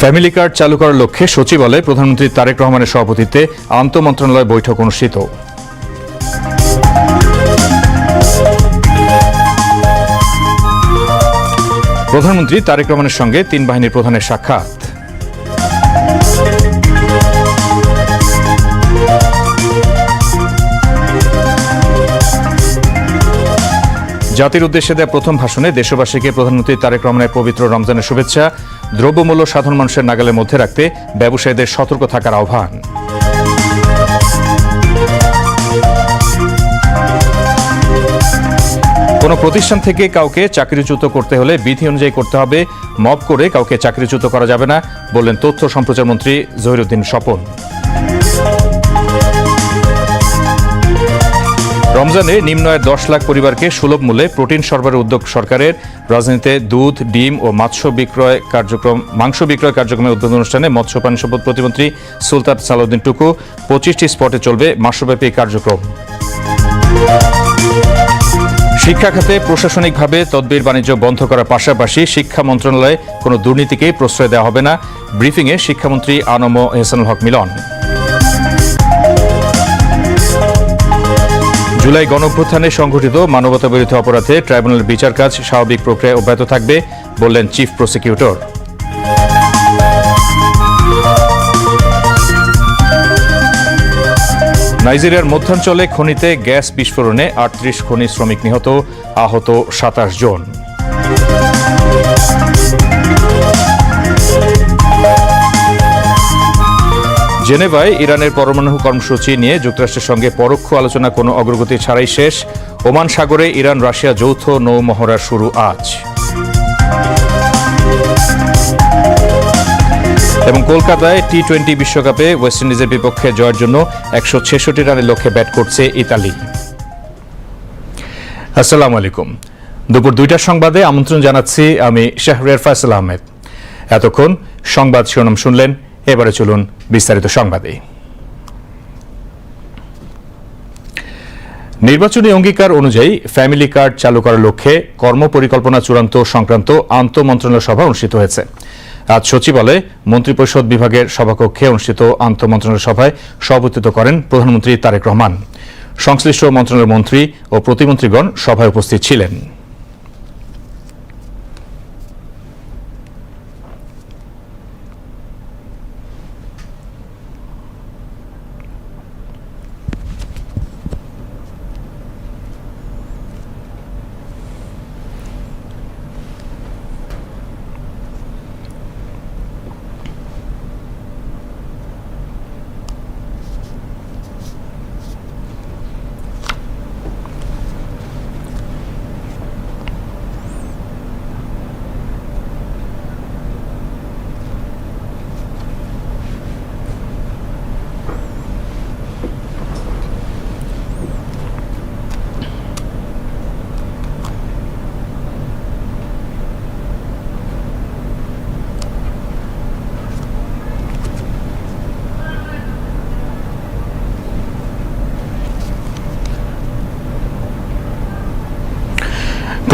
Family card চালু করার লক্ষ্যে সচিবালয়ে প্রধানমন্ত্রী তারেক রহমানের সভাপতিত্বে আন্তঃ মন্ত্রণালয় বৈঠক অনুষ্ঠিত। প্রধানমন্ত্রী তারেক রহমানের সঙ্গে তিন বাহিনীর প্রধানের সাক্ষাৎ। জাতির উদ্দেশ্যে দেয়া প্রথম ভাষণে দেশবাসীকে প্রধানমন্ত্রী তারেক রহমানের পবিত্র রমজানের শুভেচ্ছা, দ্রব্যমূল্য সাধারণ মানুষের নাগালের মধ্যে রাখতে ব্যবসায়ীদের সতর্ক থাকার আহ্বান। কোনো প্রতিষ্ঠান থেকে কাউকে চাকরিচ্যুত করতে হলে বিধি অনুযায়ী করতে হবে, মব করে কাউকে চাকরিচ্যুত করা যাবে না, বললেন তথ্য সম্প্রচার মন্ত্রী জহিরুদ্দিন স্বপন। রমজানে নিম্ন আয়ের দশ লাখ পরিবারকে সুলভ মূল্যে প্রোটিন সরবরাহের উদ্যোগ সরকারের রাজধানীতে দুধ, ডিম ও মাংস বিক্রয় কার্যক্রম, মাংস বিক্রয় কার্যক্রমের উদ্বোধন অনুষ্ঠানে মৎস্য প্রাণী সম্পদ প্রতিমন্ত্রী সুলতান সালাউদ্দিন টুকু পঁচিশটি স্পটে চলবে মাসব্যাপী কার্যক্রম। শিক্ষা খাতে প্রশাসনিকভাবে তদবির বাণিজ্য বন্ধ করার পাশাপাশি শিক্ষা মন্ত্রণালয়ে কোনো দুর্নীতিকেই প্রশ্রয় দেওয়া হবে না। ব্রিফিংয়ে শিক্ষামন্ত্রী আনম এহসানুল হক মিলন। জুলাই গণঅভ্যুত্থানে সংঘটিত মানবতা বিরোধী অপরাধে ট্রাইব্যুনালের বিচার কাজ স্বাভাবিক প্রক্রিয়ায় অব্যাহত থাকবে, বললেন চিফ প্রসিকিউটর। নাইজেরিয়ার মধ্যাঞ্চলে খনিতে গ্যাস বিস্ফোরণে আটত্রিশ খনি শ্রমিক নিহত, আহত সাতাশ জন। জেনেভায় ইরানের পরমাণু কর্মসূচি নিয়ে যুক্তরাষ্ট্রের সঙ্গে পরোক্ষ আলোচনা, কোনো অগ্রগতি ছাড়াই শেষ। ওমান সাগরে ইরান, রাশিয়া যৌথ নৌ মহড়া শুরু আজ। এবং কলকাতায় টি টোয়েন্টি বিশ্বকাপে ওয়েস্ট ইন্ডিজের বিপক্ষে জয়ের জন্য একশো ছেষট্টি রানের লক্ষ্যে ব্যাট করছে ইতালি। আসসালামু আলাইকুম। দুপুর দুইটার সংবাদে আমন্ত্রণ জানাচ্ছি আমি শাহরিয়ার ফয়সাল আহমেদ। এতক্ষণ সংবাদ শিরোনাম শুনলেন এবারে চলুন বিস্তারিত সংবাদে। নির্বাচনী অঙ্গীকার অনুযায়ী ফ্যামিলি কার্ড চালু করার লক্ষ্যে কর্মপরিকল্পনা চূড়ান্ত সংক্রান্ত আন্তঃমন্ত্রণালয় সভা অনুষ্ঠিত হয়েছে। আজ সচিবালয়ে মন্ত্রিপরিষদ বিভাগের সভাকক্ষে অনুষ্ঠিত আন্তঃমন্ত্রণালয় সভায় সভাপতিত্ব করেন প্রধানমন্ত্রী তারেক রহমান। সংশ্লিষ্ট মন্ত্রণালয়ের মন্ত্রী ও প্রতিমন্ত্রীগণ সভায় উপস্থিত ছিলেন।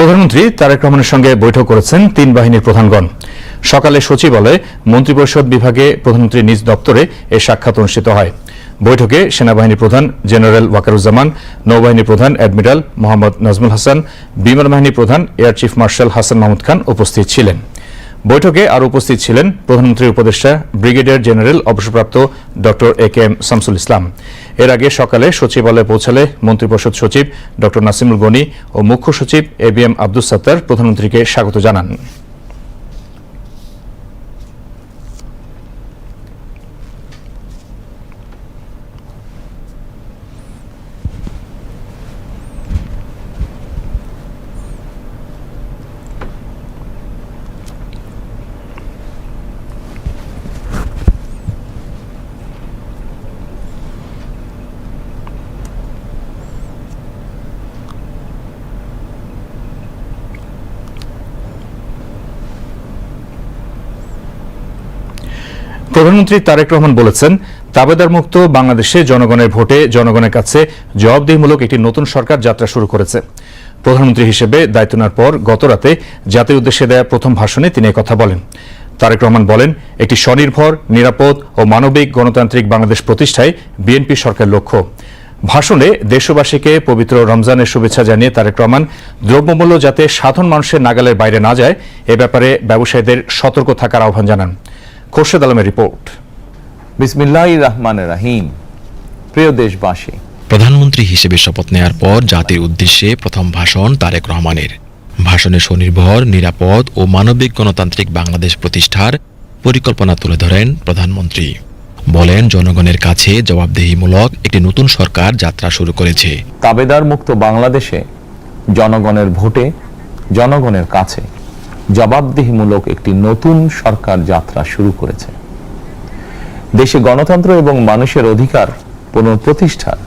প্রধানমন্ত্রী তারেক রহমানের সঙ্গে বৈঠক করেছেন তিন বাহিনীর প্রধানগণ। সকালে সচিবালয়ে মন্ত্রিপরিষদ বিভাগে প্রধানমন্ত্রী নিজ দপ্তরে এ সাক্ষাৎ অনুষ্ঠিত হয়। বৈঠকে সেনাবাহিনী প্রধান জেনারেল ওয়াকারুজ্জামান নৌবাহিনী প্রধান অ্যাডমিরাল মোহাম্মদ নাজমুল হাসান, বিমান বাহিনী প্রধান air chief marshal Hasan Mahmud Khan উপস্থিত ছিলেন। বৈঠকে আর উপস্থিত ছিলেন প্রধানমন্ত্রীর উপদেষ্টা, ব্রিগেডিয়ার জেনারেল, অবসরপ্রাপ্ত ড এ কে এম শামসুল ইসলাম। এর আগে সকালে সচিবালয়ে পৌঁছালে মন্ত্রিপরিষদ সচিব ড নাসিমুল গনি ও মুখ্য সচিব A B M Abdul Sattar প্রধানমন্ত্রীকে স্বাগত জানান। প্রধানমন্ত্রী তারেক রহমান বলেছেন, তাবেদার মুক্ত বাংলাদেশে জনগণের ভোটে জনগণের কাছে জবাবদিহিমূলক একটি নতুন সরকার যাত্রা শুরু করেছে। প্রধানমন্ত্রী হিসেবে দায়িত্ব নেওয়ার পর গতরাতে জাতির উদ্দেশ্যে দেয়া প্রথম ভাষণে তিনি কথা বলেন। তারেক রহমান বলেন, একটি স্বনির্ভর, নিরাপদ ও মানবিক গণতান্ত্রিক বাংলাদেশ প্রতিষ্ঠায় বিএনপি সরকার লক্ষ্য। ভাষণে দেশবাসীকে পবিত্র রমজানের শুভেচ্ছা জানিয়ে তারেক রহমান, দ্রব্যমূল্য যাতে সাধারণ মানুষের নাগালের বাইরে না যায়, এ ব্যাপারে ব্যবসায়ীদের সতর্ক থাকার আহ্বান জানান। খোরশেদ আলমের রিপোর্ট। বিসমিল্লাহ রহমান রাহিম। প্রিয় দেশবাসী প্রধানমন্ত্রী হিসেবে শপথ নেয়ার পর জাতির উদ্দেশ্যে প্রথম ভাষণ তারেক রহমানের। ভাষণে স্বনির্ভর নিরাপদ ও মানবিক গণতান্ত্রিক বাংলাদেশ প্রতিষ্ঠার পরিকল্পনা তুলে ধরেন প্রধানমন্ত্রী। বলেন জনগণের কাছে জবাবদেহিমূলক একটি নতুন সরকার যাত্রা শুরু করেছে। তাবেদার মুক্ত বাংলাদেশে জনগণের ভোটে জনগণের কাছে। জবাবদিহিমূলক একটি নতুন সরকার যাত্রা শুরু করেছে। দেশে গণতন্ত্র এবং মানুষের অধিকার পুনঃপ্রতিষ্ঠার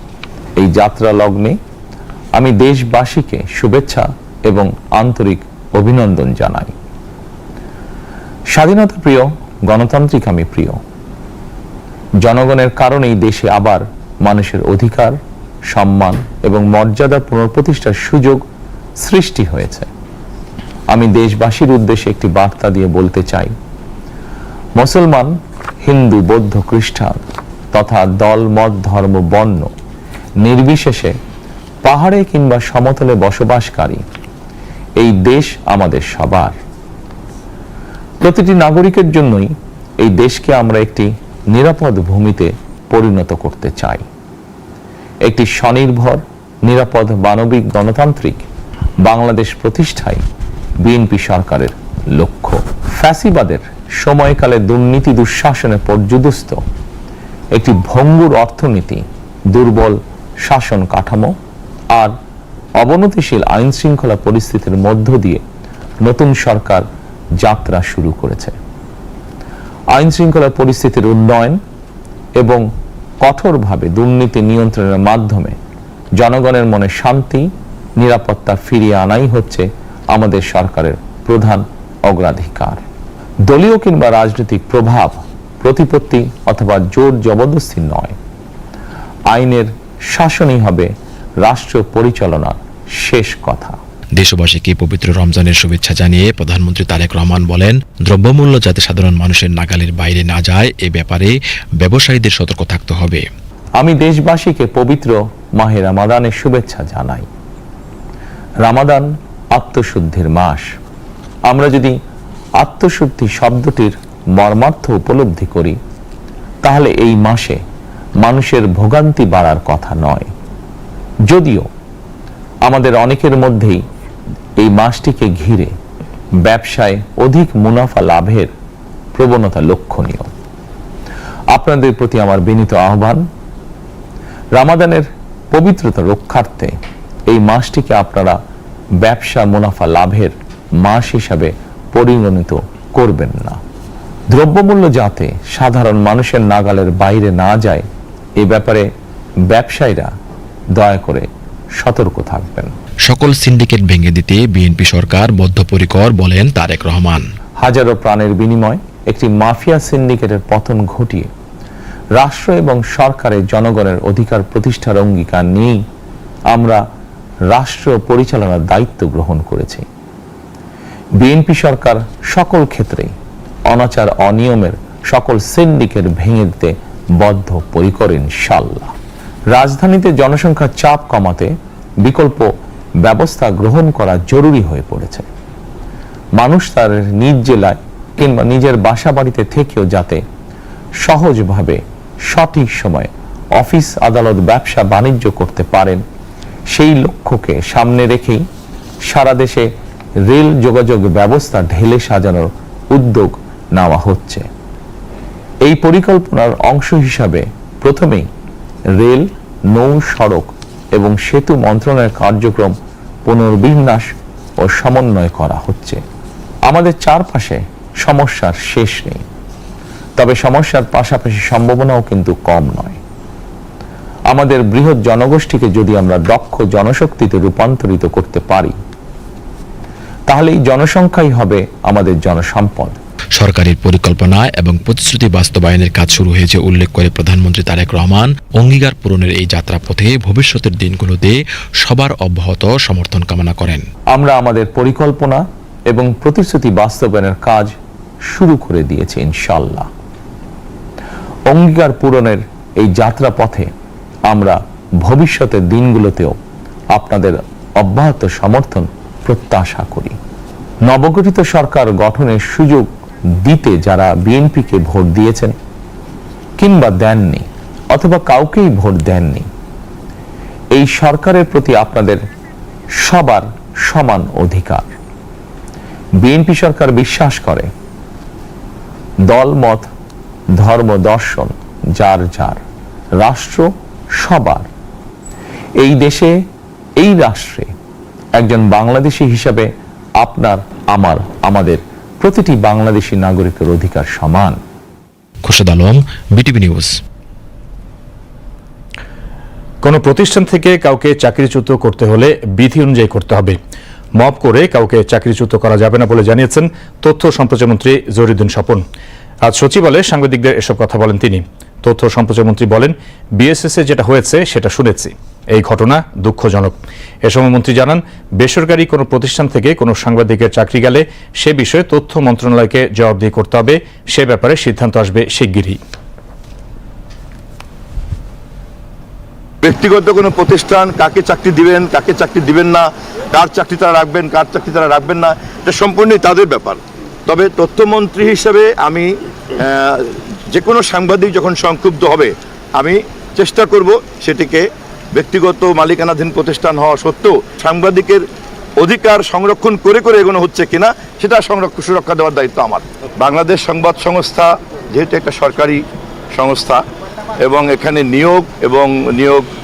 এই যাত্রা লগ্নে আমি দেশবাসীকে শুভেচ্ছা এবং আন্তরিক অভিনন্দন জানাই। স্বাধীনতা প্রিয়, গণতান্ত্রিক আমি প্রিয়। জনগণের কারণেই দেশে আবার মানুষের অধিকার, সম্মান এবং মর্যাদা পুনঃপ্রতিষ্ঠার সুযোগ সৃষ্টি হয়েছে। আমি দেশবাসীর উদ্দেশ্যে একটি বার্তা দিয়ে বলতে চাই। মুসলমান, হিন্দু, বৌদ্ধ, খ্রিস্টান তথা দল, মত, ধর্ম, বর্ণ নির্বিশেষে পাহাড়ে কিংবা সমতলে বসবাসকারী এই দেশ আমাদের সবার। প্রতিটি নাগরিকের জন্যই এই দেশকে আমরা একটি নিরাপদ ভূমিতে পরিণত করতে চাই। একটি স্বনির্ভর, নিরাপদ মানবিক গণতান্ত্রিক বাংলাদেশ প্রতিষ্ঠায় বিএনপি সরকারের লক্ষ্য। ফ্যাসিবাদের সময়কালে দুর্নীতি দুঃশাসনে পর্যুদস্ত। একটি ভঙ্গুর অর্থনীতি, দুর্বল শাসন কাঠামো আর অবনতিশীল আইন শৃঙ্খলা পরিস্থিতির মধ্য দিয়ে নতুন সরকার যাত্রা শুরু করেছে। আইন শৃঙ্খলা পরিস্থিতির উন্নয়ন এবং কঠোরভাবে দুর্নীতি নিয়ন্ত্রণের মাধ্যমে জনগণের মনে শান্তি, নিরাপত্তা ফিরিয়ে আনাই হচ্ছে আমাদের সরকারের প্রধান অগ্রাধিকার। দলীয় কিংবা রাজনৈতিক প্রভাব প্রতিপত্তি অথবা জোর জবরদস্তি নয়। আইনের শাসনই হবে রাষ্ট্র পরিচালনার শেষ কথা। দেশবাসীকে পবিত্র রমজানের শুভেচ্ছা জানিয়ে প্রধানমন্ত্রী তারেক রহমান বলেন দ্রব্যমূল্য যাতে সাধারণ মানুষের নাগালের বাইরে না যায় এ ব্যাপারে ব্যবসায়ীদের সতর্ক থাকতে হবে। আমি দেশবাসীকে পবিত্র মাহে রামাদানের শুভেচ্ছা জানাই। রামাদান আত্মশুদ্ধির মাস। আমরা যদি আত্মশুদ্ধি শব্দটির মর্মার্থ উপলব্ধি করি, তাহলে এই মাসে মানুষের ভোগান্তি বাড়ার কথা নয়। যদিও আমাদের অনেকের মধ্যেই এই মাসটিকে ঘিরে ব্যবসায় অধিক মুনাফা লাভের প্রবণতা লক্ষণীয়। আপনাদের প্রতি আমার বিনীত আহ্বান, রামাদানের পবিত্রতা রক্ষার্থে এই মাসটিকে আপনারা ব্যবসা মুনাফা লাভের মাস হিসাবে পরিগণিত করবেন না। দ্রব্যমূল্য যাতে সাধারণ মানুষের নাগালের বাইরে না যায় এ ব্যাপারে ব্যবসায়ীরা দয়া করে সতর্ক থাকবেন। সকল সিন্ডিকেট ভেঙে দিতে বিএনপি সরকার বদ্ধপরিকর বলেন তারেক রহমান। হাজারো প্রাণের বিনিময় একটি মাফিয়া সিন্ডিকেটের পতন ঘটিয়ে রাষ্ট্র এবং সরকারের জনগণের অধিকার প্রতিষ্ঠার অঙ্গীকার নিয়েই আমরা রাষ্ট্র পরিচালনার দায়িত্ব গ্রহণ করেছি। বিএনপি সরকার সকল ক্ষেত্রে অনাচার অনিয়মের সকল সিন্ডিকেট ভেঙে দিতে বদ্ধ পরিকর ইনশাল্লাহ রাজধানীতে জনসংখ্যার চাপ কমাতে বিকল্প ব্যবস্থা গ্রহণ করা জরুরি হয়ে পড়েছে। মানুষ তার নিজ জেলায় কিংবা নিজের বাসা বাড়িতে থেকেও যাতে সহজভাবে সঠিক সময়ে অফিস, আদালত, ব্যবসা, বাণিজ্য করতে পারেন সেই লক্ষ্যকে সামনে রেখেই সারা দেশে রেল যোগাযোগ ব্যবস্থা ঢেলে সাজানোর উদ্যোগ নেওয়া হচ্ছে। এই পরিকল্পনার অংশ হিসাবে প্রথমেই রেল, নৌ সড়ক এবং সেতু মন্ত্রণালয়ের কার্যক্রম পুনর্বিন্যাস ও সমন্বয় করা হচ্ছে। আমাদের চারপাশে সমস্যার শেষ নেই। তবে সমস্যার পাশাপাশি সম্ভাবনাও কিন্তু কম নয়। আমাদের বৃহৎ জনগোষ্ঠীকে যদি আমরা দক্ষ জনশক্তিতে রূপান্তরিত করতে পারি তাহলে এই জনসংখ্যাই হবে আমাদের জনসম্পদ। সরকারের পরিকল্পনা এবং প্রতিশ্রুতি বাস্তবায়নের কাজ শুরু হয়েছে উল্লেখ করে প্রধানমন্ত্রী তারেক রহমান অঙ্গীকার পূরণের এই যাত্রাপথে ভবিষ্যতের দিনগুলোতে সবার অব্যাহত সমর্থন কামনা করেন। আমরা আমাদের পরিকল্পনা এবং প্রতিশ্রুতি বাস্তবায়নের কাজ শুরু করে দিয়েছে ইনশাল্লাহ অঙ্গীকার পূরণের এই যাত্রা পথে আমরা ভবিষ্যতের দিনগুলোতেও আপনাদের অব্যাহত সমর্থন, প্রত্যাশা করি। নবগঠিত সরকার গঠনের সুযোগ দিতে যারা বিএনপিকে ভোট দিয়েছেন কিংবা দেননি অথবা কাউকেই ভোট দেননি, এই সরকারের প্রতি আপনাদের সবার সমান অধিকার। বিএনপি সরকার বিশ্বাস করে, দলমত, ধর্ম দর্শন, যার যার, রাষ্ট্র সবার। এই দেশে এই রাষ্ট্রে একজন বাংলাদেশী হিসাবে আপনার আমার আমাদের প্রতিটি বাংলাদেশী নাগরিকের অধিকার সমান। Khorshed Alam BTV news. কোনো প্রতিষ্ঠান থেকে কাউকে চাকরিচ্যুত করতে হলে বিধি অনুযায়ী করতে হবে। মব করে কাউকে চাকরিচ্যুত করা যাবে না বলে জানিয়েছেন তথ্য ও সম্প্রচার মন্ত্রী জহিরুদ্দিন স্বপন। আজ সচিবালয়ে সাংবাদিকদের এসব কথা বলেন তিনি। তথ্য সম্প্রচার মন্ত্রী বলেন, বিএসএস এ যেটা হয়েছে সেটা শুনেছি। এই ঘটনা দুঃখজনক। এ সময় মন্ত্রী জানান, বেসরকারি কোনো প্রতিষ্ঠান থেকে কোনো সাংবাদিকের চাকরি গেলে সে বিষয়ে তথ্য মন্ত্রণালয়কে জবাবদিহি করতে হবে। সে ব্যাপারে সিদ্ধান্ত আসবে শিগগিরই। ব্যক্তিগত কোনো প্রতিষ্ঠান কাকে চাকরি দিবেন, কাকে চাকরি দিবেন না, কার চাকরি তারা রাখবেন, কার চাকরি তারা রাখবেন না, এটা সম্পূর্ণই তাদের ব্যাপার। তবে তথ্যমন্ত্রী হিসেবে আমি যে কোনো সাংবাদিক যখন সংক্ষুব্ধ হবে, আমি চেষ্টা করব সেটিকে ব্যক্তিগত মালিকানাধীন প্রতিষ্ঠান হওয়া সত্ত্বেও সাংবাদিকের অধিকার সংরক্ষণ করে করে এগোনো হচ্ছে কিনা, সেটা সংরক্ষণ সুরক্ষা দেওয়ার দায়িত্ব আমার। বাংলাদেশ সংবাদ সংস্থা যেহেতু একটা সরকারি সংস্থা এবং এখানে নিয়োগ এবং নিয়োগ